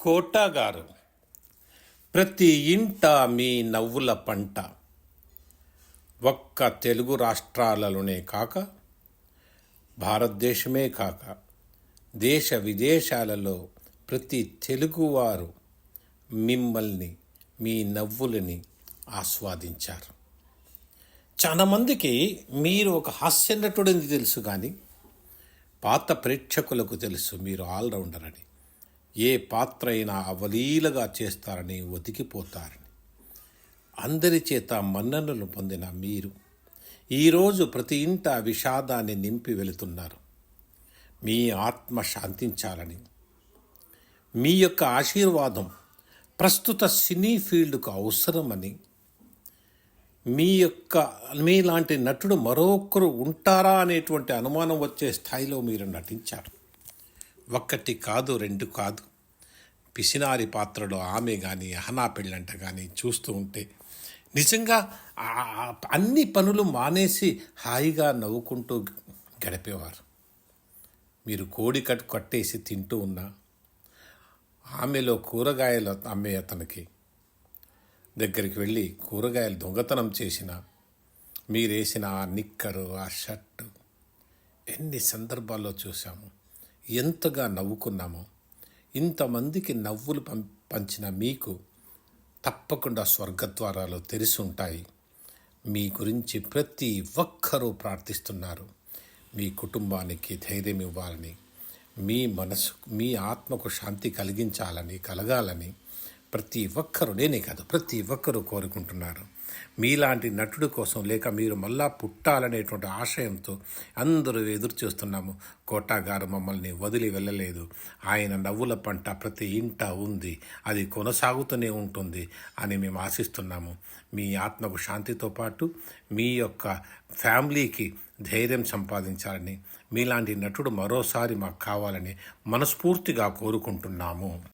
Quota గారు ప్రతి ఇంట మీ నవ్వుల పంట. ఒక్క తెలుగు రాష్ట్రాలలోనే కాక భారతదేశమే కాక దేశ విదేశాలలో ప్రతి తెలుగువారు మిమ్మల్ని మీ నవ్వులని ఆస్వాదించారు. చాలామందికి మీరు ఒక హాస్య నటుడని తెలుసు కానీ పాత ప్రేక్షకులకు తెలుసు మీరు ఆల్రౌండర్ అని. ఏ పాత్ర అయినా అవలీలగా చేస్తారని ఒతికిపోతారని అందరి చేత మన్ననలు పొందిన మీరు ఈరోజు ప్రతి ఇంట విషాదాన్ని నింపి వెళుతున్నారు. మీ ఆత్మ శాంతించాలని. మీ యొక్క ఆశీర్వాదం ప్రస్తుత సినీ ఫీల్డ్కు అవసరమని. మీ యొక్క మీలాంటి నటుడు మరొకరు ఉంటారా అనేటువంటి అనుమానం వచ్చే స్థాయిలో మీరు నటించారు. ఒక్కటి కాదు రెండు కాదు. పిసినారి పాత్రలో ఆమె కానీ అహనా పెళ్ళంట కానీ చూస్తూ ఉంటే నిజంగా అన్ని పనులు మానేసి హాయిగా నవ్వుకుంటూ గడిపేవారు. మీరు కోడి కట్టు కట్టేసి తింటూ ఉన్నా ఆమెలో కూరగాయలు అమ్మే అతనికి దగ్గరికి వెళ్ళి కూరగాయలు దొంగతనం చేసిన మీరేసిన ఆ నిక్కరు ఆ షర్టు ఎన్ని సందర్భాల్లో చూసాము ఎంతగా నవ్వుకున్నామో ఇంతమందికి నవ్వులు పం పంచిన మీకు తప్పకుండా స్వర్గద్వారాలు తెరిసి ఉంటాయి. మీ గురించి ప్రతి ఒక్కరూ ప్రార్థిస్తున్నారు. మీ కుటుంబానికి ధైర్యం ఇవ్వాలని మీ మనసు మీ ఆత్మకు శాంతి కలిగించాలని కలగాలని ప్రతి ఒక్కరు నేనే కాదు ప్రతి ఒక్కరూ కోరుకుంటున్నారు. మీలాంటి నటుడు కోసం లేక మీరు మళ్ళా పుట్టాలనేటువంటి ఆశయంతో అందరూ ఎదురు చూస్తున్నాము. కోటాగారు మమ్మల్ని వదిలి వెళ్ళలేదు. ఆయన నవ్వుల పంట ప్రతి ఇంట ఉంది. అది కొనసాగుతూనే ఉంటుంది అని మేము ఆశిస్తున్నాము. మీ ఆత్మకు శాంతితో పాటు మీ యొక్క ఫ్యామిలీకి ధైర్యం సంపాదించాలని మీలాంటి నటుడు మరోసారి మాకు కావాలని మనస్ఫూర్తిగా కోరుకుంటున్నాము.